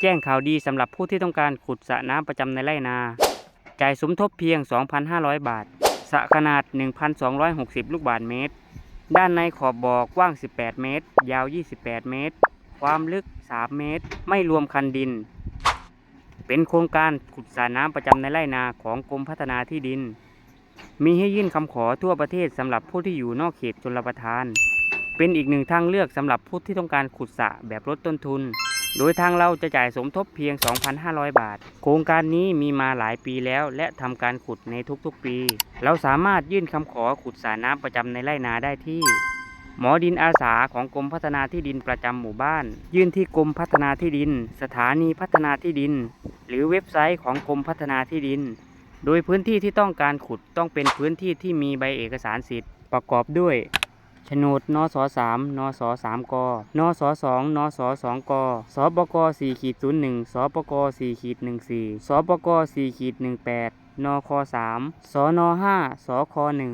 แจ้งข่าวดีสำหรับผู้ที่ต้องการขุดสระน้ำประจำในไร่นา จ่ายสมทบเพียง 2,500 บาท สระขนาด 1,260 ลูกบาศก์เมตร ด้านในขอบบ่อกว้าง 18 เมตร ยาว 28 เมตร ความลึก 3 เมตร ไม่รวมคันดิน เป็นโครงการขุดสระน้ำประจำในไร่นาของกรมพัฒนาที่ดิน มีให้ยื่นคำขอทั่วประเทศสำหรับผู้ที่อยู่นอกเขตชลประทาน เป็นอีกหนึ่งทางเลือกสำหรับผู้ที่ต้องการขุดสระแบบลดต้นทุน โดยทางเราจะจ่ายสมทบเพียง 2,500 บาท โครงการนี้มีมาหลายปีแล้ว และทำการขุดในทุกๆปี เราสามารถยื่นคำขอขุดสรน้ำประจำในไร่นาได้ที่ หมอดินอาสาของกรมพัฒนาที่ดินประจำหมู่บ้าน ยื่นที่กรมพัฒนาที่ดิน สถานีพัฒนาที่ดิน หรือเว็บไซต์ของกรมพัฒนาที่ดิน โดยพื้นที่ที่ต้องการขุดต้องเป็นพื้นที่ที่มีใบเอกสารสิทธิ์ประกอบด้วย โฉนดนสสามนสสามกนสสองนสสองกสปกสี่ขีดศูนย์หนึ่งสปกสี่ขีดหนึ่งสี่สปกสี่ขีดหนึ่งแปดนคสามสนห้าสคหนึ่ง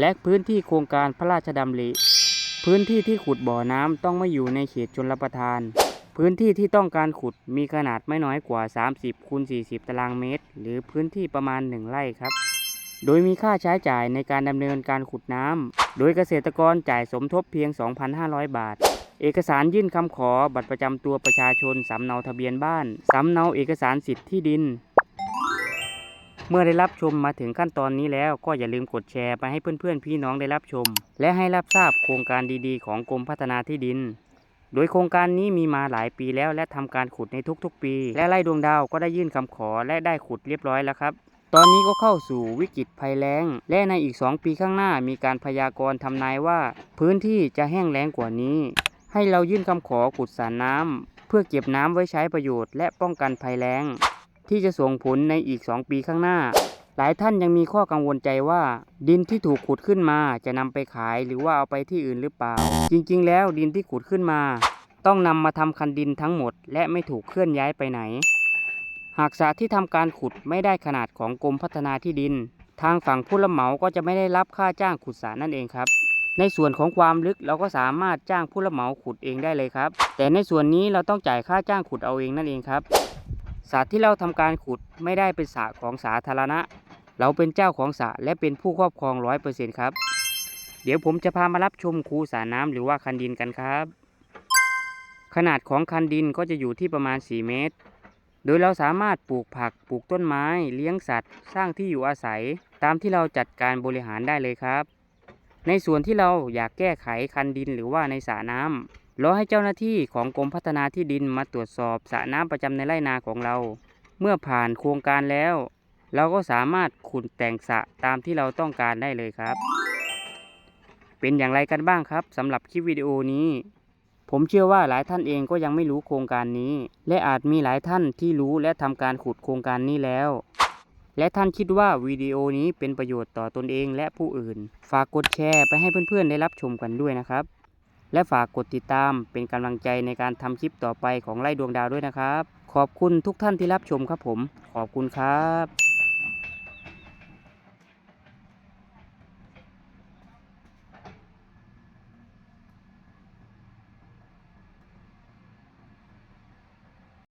และพื้นที่โครงการพระราชดำริ พื้นที่ที่ขุดบ่อน้ำต้องไม่อยู่ในเขตชนรประทาน พื้นที่ที่ต้องการขุดมีขนาดไม่น้อยกว่า 30คูณ40 ตารางเมตร หรือพื้นที่ประมาณ 1 ไร่ครับ โดยมีค่าใช้จ่ายในการดำเนินการขุดน้ำ โดยเกษตรกรจ่ายสมทบเพียง 2,500 บาท เอกสารยื่นคำขอบัตรประจำตัวประชาชน สำเนาทะเบียนบ้าน สำเนาเอกสารสิทธิ์ที่ดิน เมื่อได้รับชมมาถึงขั้นตอนนี้แล้วก็อย่าลืมกดแชร์ไปให้เพื่อนๆ พี่น้องได้รับชม และให้รับทราบโครงการดีๆ ของกรมพัฒนาที่ดิน โดยโครงการนี้มีมาหลายปีแล้วและทำการขุดในทุกๆ ปี และไร่ดวงดาวก็ได้ยื่นคำขอและได้ขุดเรียบร้อยแล้วครับ ตอนนี้ก็เข้าสู่วิกฤตภัยแล้ง และในอีก 2 ปีข้างหน้ามีการพยากรณ์ทำนายว่า พื้นที่จะแห้งแล้งกว่านี้ ให้เรายื่นคำขอขุดสรน้ำเพื่อเก็บน้ำไว้ใช้ประโยชน์และป้องกันภัยแล้ง ที่จะส่งผลในอีก 2 ปีข้างหน้า หลายท่านยังมีข้อกังวลใจว่า ดินที่ถูกขุดขึ้นมาจะนำไปขายหรือว่าเอาไปที่อื่นหรือเปล่า จริง ๆ แล้วดินที่ขุดขึ้นมา ต้องนำมาทำคันดินทั้งหมด และไม่ถูกเคลื่อนย้ายไปไหนากสระที่ทำการขุดไม่ได้ขนาดของกรมพัฒนาที่ดิน ทางฝั่งผู้รับเหมาก็จะไม่ได้รับค่าจ้างขุดสระนั่นเองครับ ในส่วนของความลึกเราก็สามารถจ้างผู้รับเหมาขุดเองได้เลยครับ แต่ในส่วนนี้เราต้องจ่ายค่าจ้างขุดเอาเองนั่นเองครับสระที่เราทำการขุดไม่ได้เป็นสระของสาธารณะ เราเป็นเจ้าของสระและเป็นผู้ครอบครองร้อยเปอร์เซ็นต์ครับ เดี๋ยวผมจะพามารับชมคูสระน้ำหรือว่าคันดินกันครับ ขนาดของคันดินก็จะอยู่ที่ประมาณ 4 เมตร โดยเราสามารถปลูกผัก ปลูกต้นไม้ เลี้ยงสัตว์ สร้างที่อยู่อาศัย ตามที่เราจัดการบริหารได้เลยครับ ในส่วนที่เราอยากแก้ไขคันดินหรือว่าในสระน้ำรอให้เจ้าหน้าที่ของกรมพัฒนาที่ดินมาตรวจสอบสระน้ำประจำในไร่นาของเรา เมื่อผ่านโครงการแล้ว เราก็สามารถขุดแต่งสระตามที่เราต้องการได้เลยครับ เป็นอย่างไรกันบ้างครับสำหรับคลิปวิดีโอนี้ ผมเชื่อว่าหลายท่านเองก็ยังไม่รู้โครงการนี้ และอาจมีหลายท่านที่รู้และทำการขุดโครงการนี้แล้ว และท่านคิดว่าวิดีโอนี้เป็นประโยชน์ต่อตนเองและผู้อื่น ฝากกดแชร์ไปให้เพื่อนๆได้รับชมกันด้วยนะครับ และฝากกดติดตามเป็นกำลังใจในการทำคลิปต่อไปของไล่ดวงดาวด้วยนะครับ ขอบคุณทุกท่านที่รับชมครับผม ขอบคุณครับ